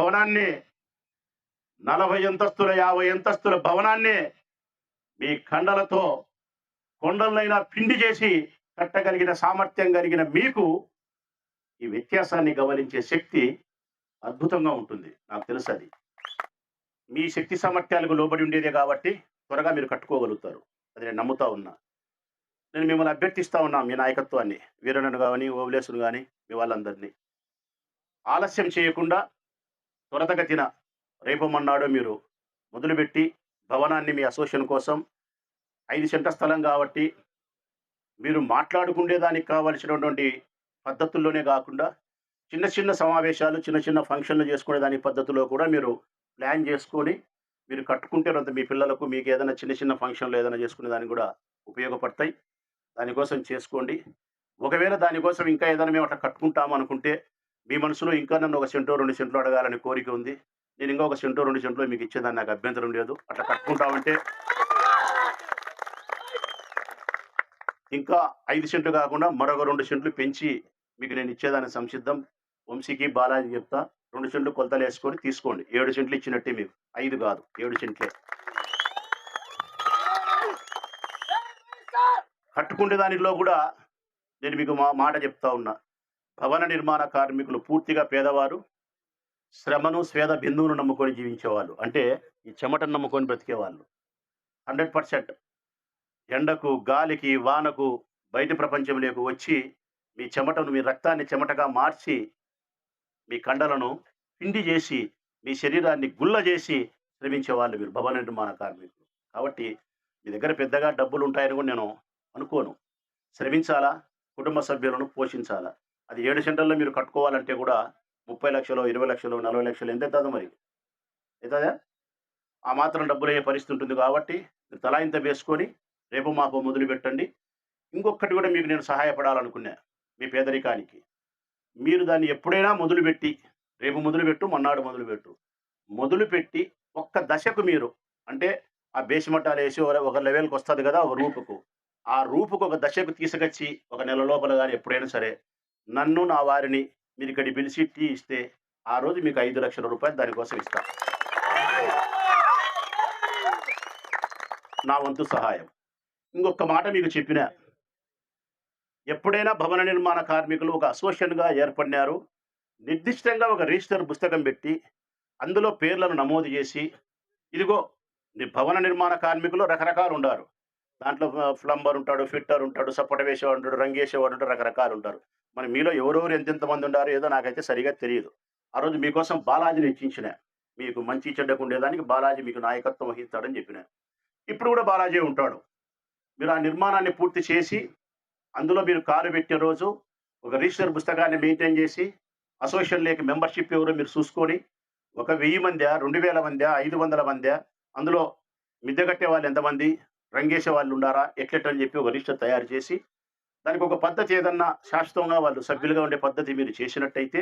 భవనాన్ని నలభై అంతస్తుల యాభై అంతస్తుల భవనాన్ని మీ కండలతో కొండలైనా పిండి చేసి కట్టగలిగిన సామర్థ్యం కలిగిన మీకు ఈ వ్యత్యాసాన్ని గమనించే శక్తి అద్భుతంగా ఉంటుంది. నాకు తెలుసు అది మీ శక్తి సామర్థ్యాలకు లోబడి ఉండేదే కాబట్టి త్వరగా మీరు కట్టుకోగలుగుతారు. అది నేను నమ్ముతా ఉన్నా. నేను మిమ్మల్ని అభ్యర్థిస్తా ఉన్నా మీ నాయకత్వాన్ని. వీరనను కానీ ఓవలేసును కానీ మీ వాళ్ళందరినీ. ఆలస్యం చేయకుండా త్వరతగతిన రేపు మన్నాడు మీరు మొదలుపెట్టి భవనాన్ని మీ అసోసియేషన్ కోసం ఐదు సెంటర్ స్థలం కాబట్టి మీరు మాట్లాడుకునేదానికి కావలసినటువంటి పద్ధతుల్లోనే కాకుండా చిన్న చిన్న సమావేశాలు చిన్న చిన్న ఫంక్షన్లు చేసుకునే దాని పద్ధతిలో కూడా మీరు ప్లాన్ చేసుకొని మీరు కట్టుకుంటే అంత మీ పిల్లలకు మీకు ఏదైనా చిన్న చిన్న ఫంక్షన్లు ఏదైనా చేసుకునే దానికి కూడా ఉపయోగపడతాయి. దానికోసం చేసుకోండి. ఒకవేళ దానికోసం ఇంకా ఏదైనా మేము అట్లా కట్టుకుంటాము అనుకుంటే మీ మనసులో ఇంకా నన్ను ఒక సెంటో రెండు సెంట్లు అడగాలని కోరిక ఉంది. నేను ఇంకా ఒక సెంటో రెండు సెంట్లో మీకు ఇచ్చేదాన్ని నాకు అభ్యంతరం లేదు. అట్లా కట్టుకుంటామంటే ఇంకా ఐదు సెంట్లు కాకుండా మరొక రెండు సెంట్లు పెంచి మీకు నేను ఇచ్చేదాన్ని సంసిద్ధం. వంశీకి బాలాజీ చెప్తా రెండు సెంట్లు కొలతలు వేసుకొని తీసుకోండి. ఏడు సెంట్లు ఇచ్చినట్టే మీకు. ఐదు కాదు ఏడు సెంట్లే. కట్టుకునే దానిలో కూడా నేను మీకు మా మాట చెప్తా ఉన్నా. భవన నిర్మాణ కార్మికులు పూర్తిగా పేదవారు శ్రమను స్వేద బిందువును నమ్ముకొని జీవించేవాళ్ళు. అంటే ఈ చెమటను నమ్ముకొని బ్రతికేవాళ్ళు. Hundred percent. ఎండకు గాలికి వానకు బయట ప్రపంచంలోకి వచ్చి మీ చెమటను మీ రక్తాన్ని చెమటగా మార్చి మీ కండలను పిండి చేసి మీ శరీరాన్ని గుల్ల చేసి శ్రమించేవాళ్ళు మీరు భవన నిర్మాణ కార్మికులు. కాబట్టి మీ దగ్గర పెద్దగా డబ్బులు ఉంటాయని కూడా నేను అనుకోను. శ్రమించాలా? కుటుంబ సభ్యులను పోషించాలా? అది ఏడు సెంటర్లో మీరు కట్టుకోవాలంటే కూడా ముప్పై లక్షలు ఇరవై లక్షలు నలభై లక్షలు ఎంత అవుతుందో మరి? అవుతుందా? ఆ మాత్రం డబ్బులు అయ్యే పరిస్థితి ఉంటుంది కాబట్టి మీరు తలా ఇంత వేసుకొని రేపు మాపు మొదలు పెట్టండి. ఇంకొకటి కూడా మీకు నేను సహాయపడాలనుకున్నా మీ పేదరికానికి. మీరు దాన్ని ఎప్పుడైనా మొదలుపెట్టి రేపు మొదలుపెట్టు మొన్నాడు మొదలుపెట్టు మొదలుపెట్టి ఒక్క దశకు మీరు అంటే ఆ బేసిమట్టాలు వేసి ఒక- ఒక లెవెల్కి వస్తుంది కదా ఒక రూపుకు. ఆ రూపుకు ఒక దశకు తీసుకొచ్చి ఒక నెల లోపల కానీ ఎప్పుడైనా సరే నన్ను నా వారిని మీరు ఇక్కడి పిలిచి టీ ఇస్తే ఆ రోజు మీకు ఐదు లక్షల రూపాయలు దానికోసం ఇస్తాను నా వంతు సహాయం. ఇంకొక మాట మీకు చెప్పిన. ఎప్పుడైనా భవన నిర్మాణ కార్మికులు ఒక అసోసియేషన్గా ఏర్పడినారు. నిర్దిష్టంగా ఒక రిజిస్టర్ పుస్తకం పెట్టి అందులో పేర్లను నమోదు చేసి ఇదిగో భవన నిర్మాణ కార్మికులు రకరకాలు ఉండారు. దాంట్లో ప్లంబర్ ఉంటాడు ఫిట్టర్ ఉంటాడు సపోర్ట్ వేసేవాడు ఉంటాడు రంగేసేవాడు ఉంటాడు రకరకాలు ఉంటారు. మరి మీలో ఎవరెవరు ఎంతెంత మంది ఉండారో ఏదో నాకైతే సరిగా తెలియదు. ఆ రోజు మీకోసం బాలాజీని ఇచ్చించిన మీకు మంచి చెడ్డకు ఉండేదానికి బాలాజీ మీకు నాయకత్వం వహిస్తాడని చెప్పిన. ఇప్పుడు కూడా బాలాజీ ఉంటాడు. మీరు ఆ నిర్మాణాన్ని పూర్తి చేసి అందులో మీరు కారు పెట్టిన రోజు ఒక రిజిస్టర్ పుస్తకాన్ని మెయింటైన్ చేసి అసోసియేషన్ లేక మెంబర్షిప్ ఎవరో మీరు చూసుకొని ఒక వెయ్యి మందా రెండు వేల మందా ఐదు వందల మందా అందులో మిద్దె కట్టే వాళ్ళు ఎంతమంది? రంగేసే వాళ్ళు ఉండారా ఎట్లెట్లని చెప్పి ఒక లిస్ట్ తయారు చేసి దానికి ఒక పద్ధతి ఏదన్నా శాశ్వతంగా వాళ్ళు సభ్యులుగా ఉండే పద్ధతి మీరు చేసినట్టయితే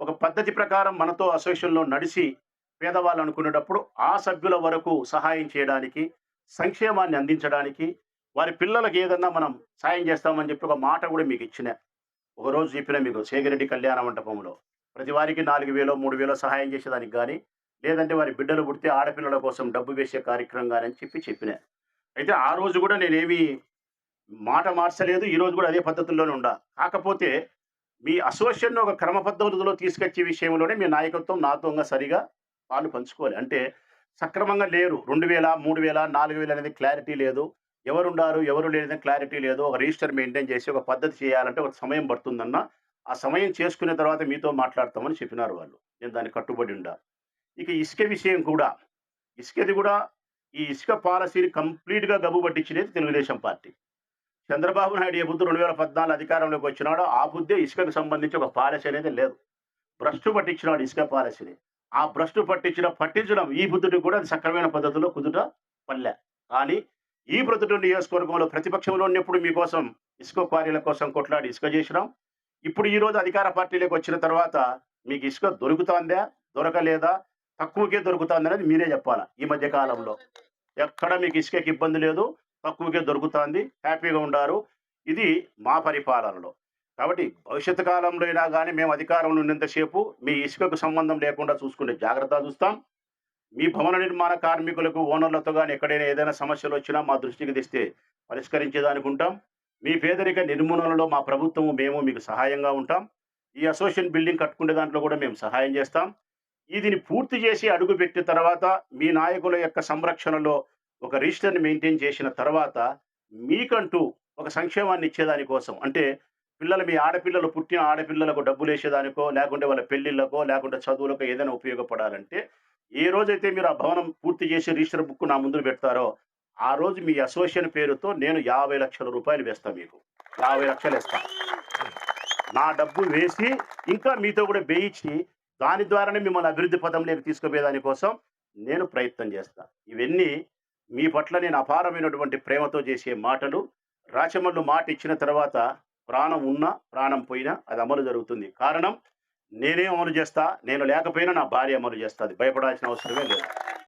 ఒక పద్ధతి ప్రకారం మనతో అసోసియేషన్లో నడిచి పేదవాళ్ళు అనుకునేటప్పుడు ఆ సభ్యుల వరకు సహాయం చేయడానికి సంక్షేమాన్ని అందించడానికి వారి పిల్లలకు ఏదన్నా మనం సాయం చేస్తామని చెప్పి ఒక మాట కూడా మీకు ఇచ్చిన. ఒక రోజు చెప్పిన మీకు శేఖరెడ్డి కళ్యాణ మంటపంలో. ప్రతి వారికి నాలుగు వేలో మూడు వేలో సహాయం చేసేదానికి కానీ లేదంటే వారి బిడ్డలు పుడితే ఆడపిల్లల కోసం డబ్బు వేసే కార్యక్రమం కానీ అని చెప్పి చెప్పిన. అయితే ఆ రోజు కూడా నేనేమి మాట మార్చలేదు ఈ రోజు కూడా అదే పద్ధతుల్లోనే ఉండా. కాకపోతే మీ అసోసియేషన్ ఒక క్రమ పద్ధతిలో తీసుకొచ్చే విషయంలోనే మీ నాయకత్వం నాతో సరిగా పాలు పంచుకోవాలి అంటే సక్రమంగా లేరు. రెండు వేల మూడు వేల నాలుగు వేల అనేది క్లారిటీ లేదు. ఎవరుండారు ఎవరు లేదని క్లారిటీ లేదు. ఒక రిజిస్టర్ మెయింటైన్ చేసి ఒక పద్ధతి చేయాలంటే ఒక సమయం పడుతుందన్న ఆ సమయం చేసుకున్న తర్వాత మీతో మాట్లాడతామని చెప్పినారు వాళ్ళు. నేను దానికి కట్టుబడి ఉండా. ఇక ఇసుక విషయం కూడా ఇసుకది కూడా ఈ ఇసుక పాలసీని కంప్లీట్గా గబ్బు పట్టించినది తెలుగుదేశం పార్టీ. చంద్రబాబు నాయుడు ఏ బుద్ధి రెండు వేల పద్నాలుగు అధికారంలోకి వచ్చినాడో ఆ బుద్ధే ఇసుకకు సంబంధించి ఒక పాలసీ అనేది లేదు. భ్రష్టు పట్టించినాడు ఇసుక పాలసీని. ఆ భ్రష్టు పట్టించిన పట్టించడం ఈ బుద్ధుడికి కూడా అది సక్రమైన పద్ధతిలో కుదుట పల్లె. కానీ ఈ ప్రొద్దుటూరు నియోజకవర్గంలో ప్రతిపక్షంలో ఉన్నప్పుడు మీకోసం ఇసుక క్వారీల కోసం కొట్లాడి ఇసుక చేసినాం. ఇప్పుడు ఈ రోజు అధికార పార్టీలోకి వచ్చిన తర్వాత మీకు ఇసుక దొరుకుతుందా దొరకలేదా? తక్కువకే దొరుకుతుంది అనేది మీరే చెప్పాలి ఈ మధ్య కాలంలో ఎక్కడ మీకు ఇసుకకి ఇబ్బంది లేదు తక్కువకే దొరుకుతుంది హ్యాపీగా ఉండారు ఇది మా పరిపాలనలో కాబట్టి భవిష్యత్తు కాలంలో అయినా కానీ మేము అధికారంలో ఉన్నంతసేపు మీ ఇసుకకు సంబంధం లేకుండా చూసుకునే జాగ్రత్త చూస్తాం. మీ భవన నిర్మాణ కార్మికులకు ఓనర్‌లతో కానీ ఎక్కడైనా ఏదైనా సమస్యలు వచ్చినా మా దృష్టికి తెస్తే పరిష్కరించేదానికి ఉంటాం. మీ పేదరిక నిర్మూలనలో మా ప్రభుత్వము, మేము మీకు సహాయంగా ఉంటాం. ఈ అసోసియేషన్ బిల్డింగ్ కట్టుకునే దాంట్లో కూడా మేము సహాయం చేస్తాం. ఇదిని పూర్తి చేసి అడుగుపెట్టిన తర్వాత మీ నాయకుల యొక్క సంరక్షణలో ఒక రిజిస్టర్‌ని మెయింటైన్ చేసిన తర్వాత మీకంటూ ఒక సంక్షేమాన్ని ఇచ్చేదాని కోసం అంటే పిల్లలు మీ ఆడపిల్లలు పుట్టిన ఆడపిల్లలకు డబ్బులేసేదానికో, లేకుంటే వాళ్ళ పెళ్ళిళ్ళకో, లేకుంటే చదువులకో ఏదైనా ఉపయోగపడాలంటే ఏ రోజైతే మీరు ఆ భవనం పూర్తి చేసి రిజిస్టర్ బుక్ నా ముందు పెడతారో ఆ రోజు మీ అసోసియేషన్ పేరుతో నేను యాభై లక్షల రూపాయలు వేస్తాను మీకు. యాభై లక్షలు వేస్తాను నా డబ్బు వేసి ఇంకా మీతో కూడా వేయించి దాని ద్వారానే మిమ్మల్ని అభివృద్ధి పథంలోకి తీసుకుపోయేదాని కోసం నేను ప్రయత్నం చేస్తాను ఇవన్నీ మీ పట్ల నేను అపారమైనటువంటి ప్రేమతో చేసే మాటలు. రాచమల్లు మాట ఇచ్చిన తర్వాత ప్రాణం ఉన్నా, ప్రాణం పోయినా అది అమలు జరుగుతుంది. కారణం నేనే అమలు చేస్తా. నేను లేకపోయినా నా భార్య అమలు చేస్తుంది భయపడాల్సిన అవసరమే లేదు.